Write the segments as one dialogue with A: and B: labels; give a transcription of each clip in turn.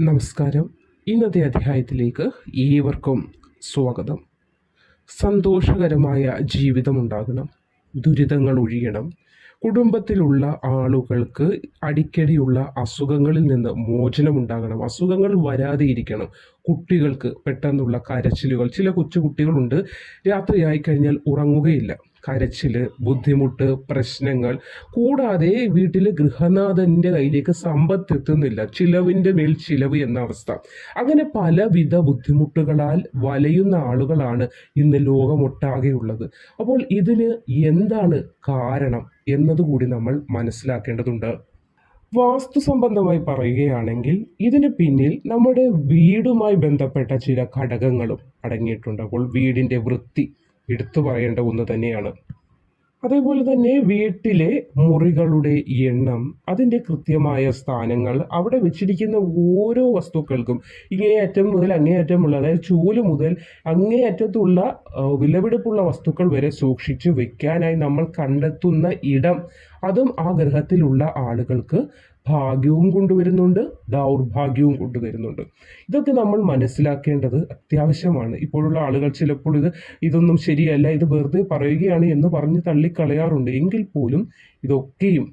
A: നമസ്കാരം. ഇന്നത്തെ അധ്യായത്തിലേക്ക് ഏവർക്കും സ്വാഗതം. സന്തോഷകരമായ ജീവിതമുണ്ടാകണം. ദുരിതങ്ങൾ ഒഴിയണം. കുടുംബത്തിലുള്ള ആളുകൾക്ക് അടിക്കടിയുള്ള അസുഖങ്ങളിൽ നിന്ന് മോചനമുണ്ടാകണം. അസുഖങ്ങൾ വരാതെ ഇരിക്കണം. കുട്ടികൾക്ക് പെട്ടെന്നുള്ള കരച്ചിലുകൾ. ചില കൊച്ചു കുട്ടികളുണ്ട്. രാത്രിയായി കഴിഞ്ഞാൽ ഉറങ്ങുകയില്ല. കരച്ചിൽ ബുദ്ധിമുട്ട് പ്രശ്നങ്ങൾ. കൂടാതെ വീട്ടിലെ ഗൃഹനാഥന്റെ കയ്യിലേക്ക് സമ്പത്ത് എത്തുന്നില്ല. ചിലവിന്റെ മേൽ ചിലവ് എന്ന അവസ്ഥ. അങ്ങനെ പലവിധ ബുദ്ധിമുട്ടുകളാൽ വലയുന്ന ആളുകളാണ് ഇന്ന് ലോകമൊട്ടാകെയുള്ളത്. അപ്പോൾ ഇതിന് എന്താണ് കാരണം എന്നതുകൂടി നമ്മൾ മനസ്സിലാക്കേണ്ടതുണ്ട്. വാസ്തു സംബന്ധമായി പറയുകയാണെങ്കിൽ ഇതിന് പിന്നിൽ നമ്മുടെ വീടുമായി ബന്ധപ്പെട്ട ചില ഘടകങ്ങളും അടങ്ങിയിട്ടുണ്ട്. അപ്പോൾ വീടിന്റെ വൃത്തി എടുത്തു പറയേണ്ട ഒന്ന് തന്നെയാണ്. അതേപോലെ തന്നെ വീട്ടിലെ മുറികളുടെ എണ്ണം അതിന്റെ കൃത്യമായ സ്ഥാനങ്ങൾ അവിടെ വെച്ചിരിക്കുന്ന ഓരോ വസ്തുക്കൾക്കും ഇങ്ങേയറ്റം മുതൽ അങ്ങേയറ്റമുള്ള അതായത് ചൂൽ മുതൽ അങ്ങേയറ്റത്തുള്ള വിലപിടിപ്പുള്ള വസ്തുക്കൾ വരെ സൂക്ഷിച്ചു വെക്കാനായി നമ്മൾ കണ്ടെത്തുന്ന ഇടം അതും ആ ഗ്രഹത്തിലുള്ള ആളുകൾക്ക് ഭാഗ്യവും കൊണ്ടുവരുന്നുണ്ട് ദൗർഭാഗ്യവും കൊണ്ടുവരുന്നുണ്ട്. ഇതൊക്കെ നമ്മൾ മനസ്സിലാക്കേണ്ടത് അത്യാവശ്യമാണ്. ഇപ്പോഴുള്ള ആളുകൾ ചിലപ്പോൾ ഇത് ഇതൊന്നും ശരിയല്ല ഇത് വെറുതെ പറയുകയാണ് എന്ന് പറഞ്ഞ് തള്ളിക്കളയാറുണ്ട്. എങ്കിൽ പോലും ഇതൊക്കെയും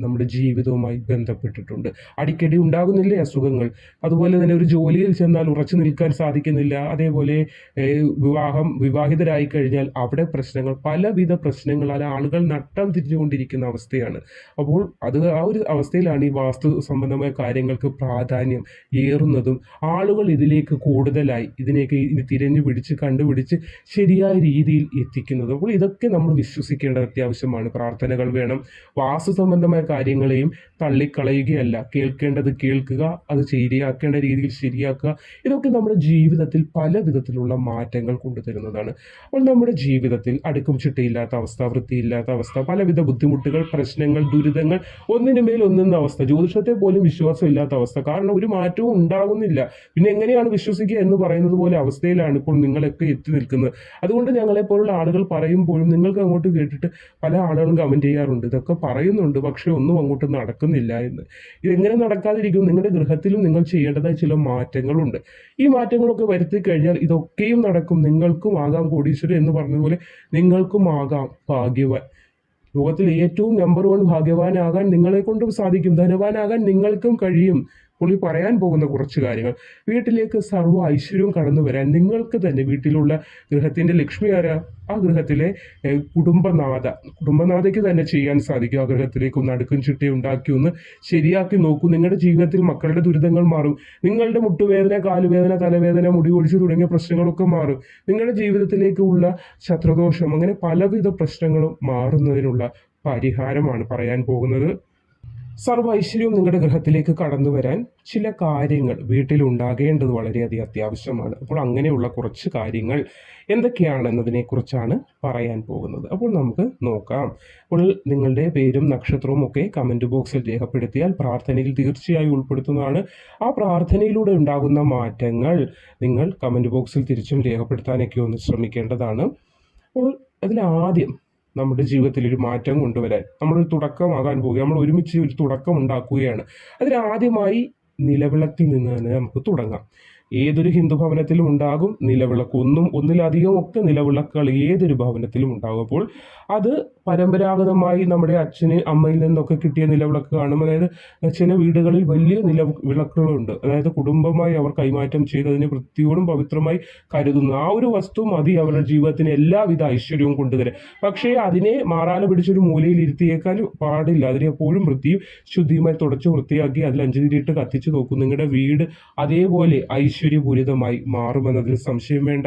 A: നമ്മുടെ ജീവിതവുമായി ബന്ധപ്പെട്ടിട്ടുണ്ട്. അടിക്കടി ഉണ്ടാകുന്നില്ലേ അസുഖങ്ങൾ? അതുപോലെ തന്നെ ഒരു ജോലിയിൽ ചെന്നാൽ ഉറച്ചു നിൽക്കാൻ സാധിക്കുന്നില്ല. അതേപോലെ വിവാഹം വിവാഹിതരായി കഴിഞ്ഞാൽ അവിടെ പ്രശ്നങ്ങൾ പലവിധ പ്രശ്നങ്ങളാൽ ആളുകൾ നട്ടം തിരിഞ്ഞുകൊണ്ടിരിക്കുന്ന അവസ്ഥയാണ്. അപ്പോൾ അത് ആ ഒരു അവസ്ഥയിലാണ് ഈ വാസ്തു സംബന്ധമായ കാര്യങ്ങൾക്ക് പ്രാധാന്യം ഏറുന്നതും. ആളുകൾ ഇതിലേക്ക് കൂടുതലായി ഇതിനേക്ക് തിരഞ്ഞു പിടിച്ച് കണ്ടുപിടിച്ച് ശരിയായ രീതിയിൽ എത്തിക്കുന്നതും. അപ്പോൾ ഇതൊക്കെ നമ്മൾ വിശ്വസിക്കേണ്ടത് അത്യാവശ്യമാണ്. പ്രാർത്ഥനകൾ വേണം. വാസ്തു സംബന്ധമായ കാര്യങ്ങളെയും തള്ളിക്കളയുകയല്ല. കേൾക്കേണ്ടത് കേൾക്കുക അത് ശരിയാക്കേണ്ട രീതിയിൽ ശരിയാക്കുക. ഇതൊക്കെ നമ്മുടെ ജീവിതത്തിൽ പല വിധത്തിലുള്ള മാറ്റങ്ങൾ കൊണ്ടുതരുന്നതാണ്. അപ്പോൾ നമ്മുടെ ജീവിതത്തിൽ അടുക്കും ചിട്ടയില്ലാത്ത അവസ്ഥ വൃത്തിയില്ലാത്ത അവസ്ഥ പലവിധ ബുദ്ധിമുട്ടുകൾ പ്രശ്നങ്ങൾ ദുരിതങ്ങൾ ഒന്നിനുമേൽ ഒന്നെന്ന അവസ്ഥ ജ്യോതിഷത്തെ പോലും വിശ്വാസമില്ലാത്ത അവസ്ഥ. കാരണം ഒരു മാറ്റവും ഉണ്ടാകുന്നില്ല പിന്നെ എങ്ങനെയാണ് വിശ്വസിക്കുക എന്ന് പറയുന്നത് പോലെ അവസ്ഥയിലാണ് ഇപ്പോൾ നിങ്ങളൊക്കെ എത്തി നിൽക്കുന്നത്. അതുകൊണ്ട് ഞങ്ങളെ ഞങ്ങളെപ്പോലുള്ള ആളുകൾ പറയുമ്പോഴും നിങ്ങൾക്ക് അങ്ങോട്ട് കേട്ടിട്ട് പല ആളുകളും കമന്റ് ചെയ്യാറുണ്ട്. ഇതൊക്കെ പറയുന്നുണ്ട്. പക്ഷേ ഒന്നും അങ്ങോട്ട് നടക്കുന്നില്ല എന്ന്. ഇതെങ്ങനെ നടക്കാതിരിക്കും? നിങ്ങളുടെ ഗൃഹത്തിലും നിങ്ങൾ ചെയ്യേണ്ടതായ ചില മാറ്റങ്ങളുണ്ട്. ഈ മാറ്റങ്ങളൊക്കെ വരുത്തി കഴിഞ്ഞാൽ ഇതൊക്കെയും നടക്കും. നിങ്ങൾക്കും ആകാം കോടീശ്വരൻ എന്ന് പറഞ്ഞതുപോലെ നിങ്ങൾക്കും ആകാം ഭാഗ്യവാൻ. ലോകത്തിൽ ഏറ്റവും നമ്പർ വൺ ഭാഗ്യവാനാകാൻ നിങ്ങളെ കൊണ്ടും സാധിക്കും. ധനവാനാകാൻ നിങ്ങൾക്കും കഴിയും. പുള്ളി പറയാൻ പോകുന്ന കുറച്ച് കാര്യങ്ങൾ. വീട്ടിലേക്ക് സർവ ഐശ്വര്യവും കടന്നു വരാൻ നിങ്ങൾക്ക് തന്നെ വീട്ടിലുള്ള ഗൃഹത്തിന്റെ ലക്ഷ്മി ആരാ? ആ ഗൃഹത്തിലെ കുടുംബനാഥ. കുടുംബനാഥയ്ക്ക് തന്നെ ചെയ്യാൻ സാധിക്കും. ആ ഗൃഹത്തിലേക്ക് ഒന്ന് അടുക്കും ചിട്ടി ഉണ്ടാക്കി ഒന്ന് ശരിയാക്കി നോക്കൂ. നിങ്ങളുടെ ജീവിതത്തിൽ മക്കളുടെ ദുരിതങ്ങൾ മാറും. നിങ്ങളുടെ മുട്ടുവേദന കാലുവേദന തലവേദന മുടി ഒഴിച്ചു തുടങ്ങിയ പ്രശ്നങ്ങളൊക്കെ മാറും. നിങ്ങളുടെ ജീവിതത്തിലേക്കുള്ള ശത്രുദോഷം അങ്ങനെ പലവിധ പ്രശ്നങ്ങളും മാറുന്നതിനുള്ള പരിഹാരമാണ് പറയാൻ പോകുന്നത്. സർവ ഐശ്വര്യവും നിങ്ങളുടെ ഗ്രഹത്തിലേക്ക് കടന്നു വരാൻ ചില കാര്യങ്ങൾ വീട്ടിൽ ഉണ്ടാകേണ്ടത് വളരെയധികം അത്യാവശ്യമാണ്. അപ്പോൾ അങ്ങനെയുള്ള കുറച്ച് കാര്യങ്ങൾ എന്തൊക്കെയാണെന്നതിനെക്കുറിച്ചാണ് പറയാൻ പോകുന്നത്. അപ്പോൾ നമുക്ക് നോക്കാം. അപ്പോൾ നിങ്ങളുടെ പേരും നക്ഷത്രവും ഒക്കെ കമന്റ് ബോക്സിൽ രേഖപ്പെടുത്തിയാൽ പ്രാർത്ഥനയിൽ തീർച്ചയായും ഉൾപ്പെടുത്തുന്നതാണ്. ആ പ്രാർത്ഥനയിലൂടെ ഉണ്ടാകുന്ന മാറ്റങ്ങൾ നിങ്ങൾ കമന്റ് ബോക്സിൽ തിരിച്ചും രേഖപ്പെടുത്താനൊക്കെ ഒന്ന് ശ്രമിക്കേണ്ടതാണ്. അപ്പോൾ അതിലാദ്യം നമ്മുടെ ജീവിതത്തിൽ ഒരു മാറ്റം കൊണ്ടുവരാൻ നമ്മളൊരു തുടക്കമാകാൻ പോവുക നമ്മൾ ഒരുമിച്ച് ഒരു തുടക്കം ഉണ്ടാക്കുകയാണ് അതിനാദ്യമായി നിലവിളക്കിൽ നിന്ന് തന്നെ നമുക്ക് തുടങ്ങാം. ഏതൊരു ഹിന്ദു ഭവനത്തിലും ഉണ്ടാകും നിലവിളക്ക് ഒന്നും ഒന്നിലധികം ഒക്കെ നിലവിളക്കുകൾ ഏതൊരു ഭവനത്തിലും ഉണ്ടാകും. അപ്പോൾ അത് പരമ്പരാഗതമായി നമ്മുടെ അച്ഛന് അമ്മയിൽ നിന്നൊക്കെ കിട്ടിയ നിലവിളക്ക് കാണും. അതായത് ചില വീടുകളിൽ വലിയ നില വിളക്കുകളുണ്ട് അതായത് കുടുംബമായി അവർ കൈമാറ്റം ചെയ്തതിനെ വൃത്തിയോടും പവിത്രമായി കരുതുന്നു. ആ ഒരു വസ്തു മതി അവരുടെ ജീവിതത്തിന് എല്ലാവിധ ഐശ്വര്യവും കൊണ്ടുതരാൻ. പക്ഷേ അതിനെ മാറാല പിടിച്ചൊരു മൂലയിൽ ഇരുത്തിയേക്കാൻ പാടില്ല. അതിനെ എപ്പോഴും വൃത്തിയും ശുദ്ധിയുമായി തുടച്ച് വൃത്തിയാക്കി അതിൽ അഞ്ചു തിരിയിട്ട് കത്തിച്ചു നോക്കും. നിങ്ങളുടെ വീട് അതേപോലെ ഐശ്വര്യപൂരിതമായി മാറുമെന്നതിൽ സംശയം വേണ്ട.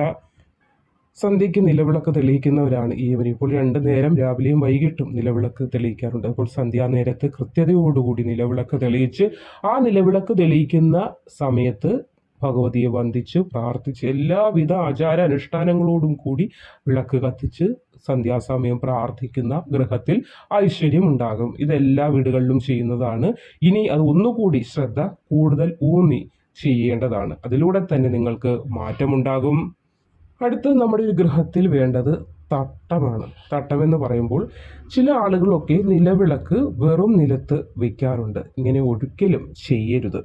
A: സന്ധ്യയ്ക്ക് നിലവിളക്ക് തെളിയിക്കുന്നവരാണ് ഇവർ ഇപ്പോൾ രണ്ട് നേരം രാവിലെയും വൈകിട്ടും നിലവിളക്ക് തെളിയിക്കാറുണ്ട്. അപ്പോൾ സന്ധ്യാനേരത്ത് കൃത്യതയോടുകൂടി നിലവിളക്ക് തെളിയിച്ച് ആ നിലവിളക്ക് തെളിയിക്കുന്ന സമയത്ത് ഭഗവതിയെ വന്ദിച്ച് പ്രാർത്ഥിച്ച് എല്ലാവിധ ആചാര അനുഷ്ഠാനങ്ങളോടും കൂടി വിളക്ക് കത്തിച്ച് സന്ധ്യാസമയം പ്രാർത്ഥിക്കുന്ന ഗൃഹത്തിൽ ഐശ്വര്യം ഉണ്ടാകും ഇതെല്ലാ വീടുകളിലും ചെയ്യുന്നതാണ്. ഇനി അത് ഒന്നുകൂടി ശ്രദ്ധ കൂടുതൽ ഊന്നി ചെയ്യേണ്ടതാണ്. അതിലൂടെ തന്നെ നിങ്ങൾക്ക് മാറ്റമുണ്ടാകും. അടുത്തത് നമ്മുടെ ഈ ഗൃഹത്തിൽ വേണ്ടത് തട്ടമാണ്. തട്ടം എന്ന് പറയുമ്പോൾ ചില ആളുകളൊക്കെ നിലവിളക്ക് വെറും നിലത്ത് വയ്ക്കാറുണ്ട് ഇങ്ങനെ ഒരിക്കലും ചെയ്യരുത്.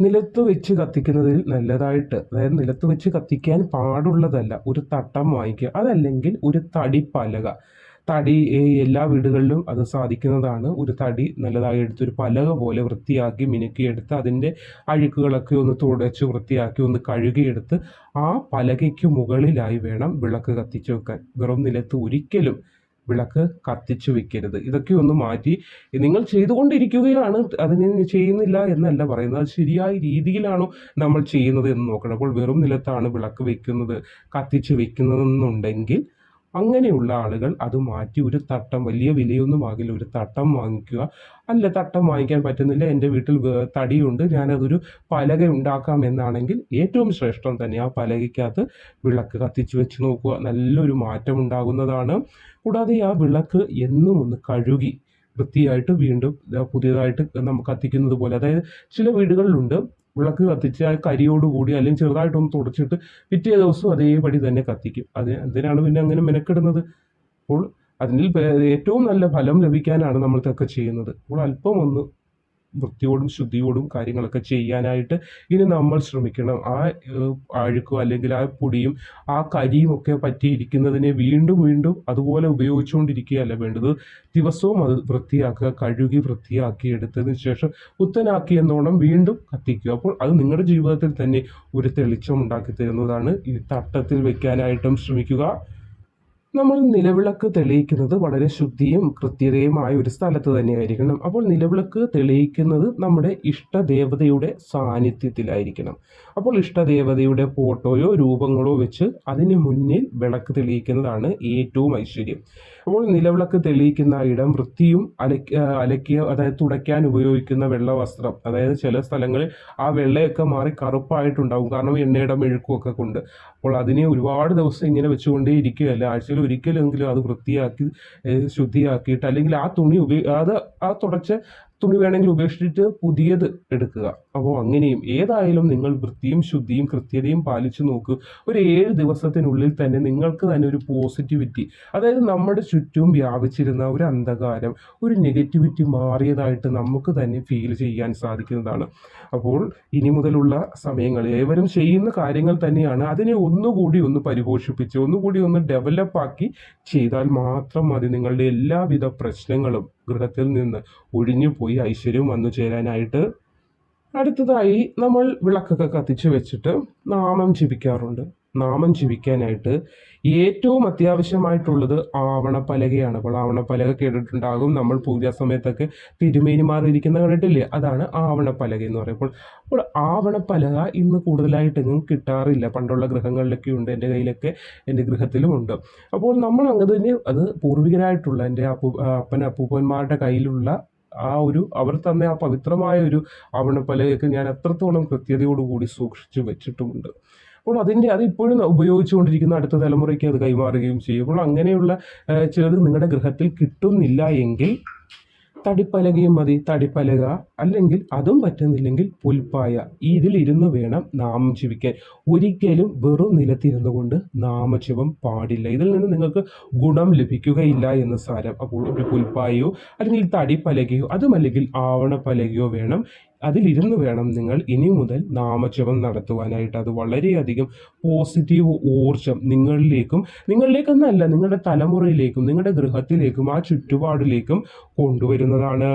A: നിലത്ത് വെച്ച് കത്തിക്കുന്നതിൽ നല്ലതായിട്ട് അതായത് നിലത്ത് വെച്ച് കത്തിക്കാൻ പാടുള്ളതല്ല ഒരു തട്ടം വാങ്ങിക്കുക. അതല്ലെങ്കിൽ ഒരു തടി പലക. തടി എല്ലാ വീടുകളിലും അത് സാധിക്കുന്നതാണ്. ഒരു തടി നല്ലതായി എടുത്ത് ഒരു പലക പോലെ വൃത്തിയാക്കി മിനുക്കിയെടുത്ത് അതിന്റെ അഴുക്കുകളൊക്കെ ഒന്ന് തുടച്ച് വൃത്തിയാക്കി ഒന്ന് കഴുകിയെടുത്ത് ആ പലകയ്ക്ക് മുകളിലായി വേണം വിളക്ക് കത്തിച്ചു വെക്കാൻ. വെറും നിലത്ത് ഒരിക്കലും വിളക്ക് കത്തിച്ചു വെക്കരുത്. ഇതൊക്കെ ഒന്ന് മാറ്റി നിങ്ങൾ ചെയ്തുകൊണ്ടിരിക്കുകയാണ് അതിന് ചെയ്യുന്നില്ല എന്നല്ല പറയുന്നത്. അത് ശരിയായ രീതിയിലാണോ നമ്മൾ ചെയ്യുന്നത് എന്ന് നോക്കണം. അപ്പോൾ വെറും നിലത്താണ് വിളക്ക് വെക്കുന്നത് കത്തിച്ചു വെക്കുന്നതെന്നുണ്ടെങ്കിൽ അങ്ങനെയുള്ള ആളുകൾ അത് മാറ്റി ഒരു തട്ടം വലിയ വിലയൊന്നും ആകില്ല. ഒരു തട്ടം വാങ്ങിക്കുക. അല്ല തട്ടം വാങ്ങിക്കാൻ പറ്റുന്നില്ല. എന്റെ വീട്ടിൽ തടിയുണ്ട്. ഞാനതൊരു പലക ഉണ്ടാക്കാം എന്നാണെങ്കിൽ ഏറ്റവും ശ്രേഷ്ഠം തന്നെ ആ പലകയ്ക്കകത്ത് വിളക്ക് കത്തിച്ച് വെച്ച് നോക്കുക. നല്ലൊരു മാറ്റം ഉണ്ടാകുന്നതാണ്. കൂടാതെ ആ വിളക്ക് എന്നും ഒന്ന് കഴുകി വൃത്തിയായിട്ട് വീണ്ടും പുതിയതായിട്ട് നമുക്ക് കത്തിക്കുന്നത് പോലെ. അതായത് ചില വീടുകളിലുണ്ട്. വിളക്ക് കത്തിച്ച് ആ കരിയോടുകൂടി അല്ലെങ്കിൽ ചെറുതായിട്ടൊന്ന് തുടച്ചിട്ട് പിറ്റേ ദിവസവും അതേപടി തന്നെ കത്തിക്കും. അത് എന്തിനാണ് പിന്നെ അങ്ങനെ മെനക്കെടുന്നത്? അപ്പോൾ അതിൽ ഏറ്റവും നല്ല ഫലം ലഭിക്കാനാണ് നമ്മൾ ഇതൊക്കെ ചെയ്യുന്നത്. അപ്പോൾ അല്പം ഒന്ന് വൃത്തിയോടും ശുദ്ധിയോടും കാര്യങ്ങളൊക്കെ ചെയ്യാനായിട്ട് ഇനി നമ്മൾ ശ്രമിക്കണം. ആ അഴുക്കോ അല്ലെങ്കിൽ ആ പൊടിയും ആ കരിയും ഒക്കെ പറ്റിയിരിക്കുന്നതിനെ വീണ്ടും വീണ്ടും അതുപോലെ ഉപയോഗിച്ചുകൊണ്ടിരിക്കുകയല്ല വേണ്ടത്. ദിവസവും അത് വൃത്തിയാക്കുക കഴുകി വൃത്തിയാക്കി എടുത്തതിന് ശേഷം പുത്തനാക്കി എന്നോണം വീണ്ടും കത്തിക്കുക. അപ്പോൾ അത് നിങ്ങളുടെ ജീവിതത്തിൽ തന്നെ ഒരു തെളിച്ചം ഉണ്ടാക്കി തരുന്നതാണ് ഈ തട്ടത്തിൽ വെക്കാനായിട്ടും ശ്രമിക്കുക. നമ്മൾ നിലവിളക്ക് തെളിയിക്കുന്നത് വളരെ ശുദ്ധിയും കൃത്യതയുമായ ഒരു സ്ഥലത്ത് തന്നെയായിരിക്കണം. അപ്പോൾ നിലവിളക്ക് തെളിയിക്കുന്നത് നമ്മുടെ ഇഷ്ടദേവതയുടെ സാന്നിധ്യത്തിലായിരിക്കണം. അപ്പോൾ ഇഷ്ടദേവതയുടെ ഫോട്ടോയോ രൂപങ്ങളോ വെച്ച് അതിന് മുന്നിൽ വിളക്ക് തെളിയിക്കുന്നതാണ് ഏറ്റവും ഐശ്വര്യം. അപ്പോൾ നിലവിളക്ക് തെളിയിക്കുന്ന ഇടം വൃത്തിയും അലക്ക അലക്കിയ അതായത് തുടയ്ക്കാൻ ഉപയോഗിക്കുന്ന വെള്ള വസ്ത്രം അതായത് ചില സ്ഥലങ്ങളിൽ ആ വെള്ളയൊക്കെ മാറി കറുപ്പായിട്ടുണ്ടാവും. കാരണം എണ്ണയുടെ മെഴുക്കുമൊക്കെ കൊണ്ട്. അപ്പോൾ അതിനെ ഒരുപാട് ദിവസം ഇങ്ങനെ വെച്ചുകൊണ്ടേ ഇരിക്കുകയല്ല ആഴ്ചയിൽ ഒരിക്കലെങ്കിലും അത് വൃത്തിയാക്കി ശുദ്ധിയാക്കിയിട്ട് അല്ലെങ്കിൽ ആ തുണി ഉപയോഗ അത് ആ തുടച്ച തുണി വേണമെങ്കിൽ ഉപേക്ഷിച്ചിട്ട് പുതിയത് എടുക്കുക. അപ്പോൾ അങ്ങനെയും ഏതായാലും നിങ്ങൾ വൃത്തിയും ശുദ്ധിയും കൃത്യതയും പാലിച്ചു നോക്കുക ഒരു ഏഴ് ദിവസത്തിനുള്ളിൽ തന്നെ നിങ്ങൾക്ക് തന്നെ ഒരു പോസിറ്റിവിറ്റി അതായത് നമ്മുടെ ചുറ്റും വ്യാപിച്ചിരുന്ന ഒരു അന്ധകാരം ഒരു നെഗറ്റിവിറ്റി മാറിയതായിട്ട് നമുക്ക് തന്നെ ഫീൽ ചെയ്യാൻ സാധിക്കുന്നതാണ്. അപ്പോൾ ഇനി മുതലുള്ള സമയങ്ങൾ ഏവരും ചെയ്യുന്ന കാര്യങ്ങൾ തന്നെയാണ് അതിനെ ഒന്നുകൂടി ഒന്ന് പരിപോഷിപ്പിച്ച് ഒന്നുകൂടി ഒന്ന് ഡെവലപ്പാക്കി ചെയ്താൽ മാത്രം മതി നിങ്ങളുടെ എല്ലാവിധ പ്രശ്നങ്ങളും. ഗൃഹത്തിൽ നിന്ന് ഒഴിഞ്ഞു പോയി ഐശ്വര്യം വന്നു ചേരാനായിട്ട് അടുത്തതായി നമ്മൾ വിളക്കൊക്കെ കത്തിച്ച് വെച്ചിട്ട് നാമം ജപിക്കാറുണ്ട്. നാമം ജീവിക്കാനായിട്ട് ഏറ്റവും അത്യാവശ്യമായിട്ടുള്ളത് ആവണപ്പലകയാണ്. അപ്പോൾ ആവണപ്പലക കേട്ടിട്ടുണ്ടാകും. നമ്മൾ പൂജാ സമയത്തൊക്കെ തിരുമേനി മാറിയിരിക്കുന്ന കണ്ടിട്ടില്ലേ? അതാണ് ആവണപ്പലക എന്ന് പറയുമ്പോൾ അപ്പോൾ ആവണപ്പലക ഇന്ന് കൂടുതലായിട്ടെങ്ങും കിട്ടാറില്ല. പണ്ടുള്ള ഗ്രഹങ്ങളിലൊക്കെ ഉണ്ട് എന്റെ കയ്യിലൊക്കെ എന്റെ ഗൃഹത്തിലും ഉണ്ട്. അപ്പോൾ നമ്മൾ അങ്ങനെ അത് പൂർവികരായിട്ടുള്ള എന്റെ അപ്പു അപ്പൻ അപ്പൂപ്പന്മാരുടെ കയ്യിലുള്ള ആ ഒരു അവർ തന്നെ ആ പവിത്രമായ ഒരു ആവണപ്പലകയൊക്കെ ഞാൻ അത്രത്തോളം കൃത്യതയോടുകൂടി സൂക്ഷിച്ചു വെച്ചിട്ടുമുണ്ട്. അപ്പോൾ അതിന്റെ അത് ഇപ്പോഴും ഉപയോഗിച്ചുകൊണ്ടിരിക്കുന്ന അടുത്ത തലമുറയ്ക്ക് അത് കൈമാറുകയും ചെയ്യും. അപ്പോൾ അങ്ങനെയുള്ള ചിലത് നിങ്ങളുടെ ഗൃഹത്തിൽ കിട്ടുന്നില്ല എങ്കിൽ തടിപ്പലകയും മതി. തടിപ്പലക അല്ലെങ്കിൽ അതും പറ്റുന്നില്ലെങ്കിൽ പുൽപ്പായ. ഇതിലിരുന്ന് വേണം നാമം ജീവിക്കാൻ ഒരിക്കലും വെറും നിലത്തിരുന്നു കൊണ്ട് നാമജപം പാടില്ല. ഇതിൽ നിന്ന് നിങ്ങൾക്ക് ഗുണം ലഭിക്കുകയില്ല എന്ന് സാരം. അപ്പോൾ ഒരു പുൽപ്പായയോ അല്ലെങ്കിൽ തടിപ്പലകയോ അതുമല്ലെങ്കിൽ ആവണപ്പലകയോ വേണം അതിലിരുന്ന് വേണം നിങ്ങൾ ഇനി മുതൽ നാമജപം നടത്തുവാനായിട്ട്. അത് വളരെയധികം പോസിറ്റീവ് ഊർജം നിങ്ങളിലേക്കും നിങ്ങളിലേക്കെന്നല്ല നിങ്ങളുടെ തലമുറയിലേക്കും നിങ്ങളുടെ ഗൃഹത്തിലേക്കും ആ ചുറ്റുപാടിലേക്കും കൊണ്ടുവരുന്നതാണ്.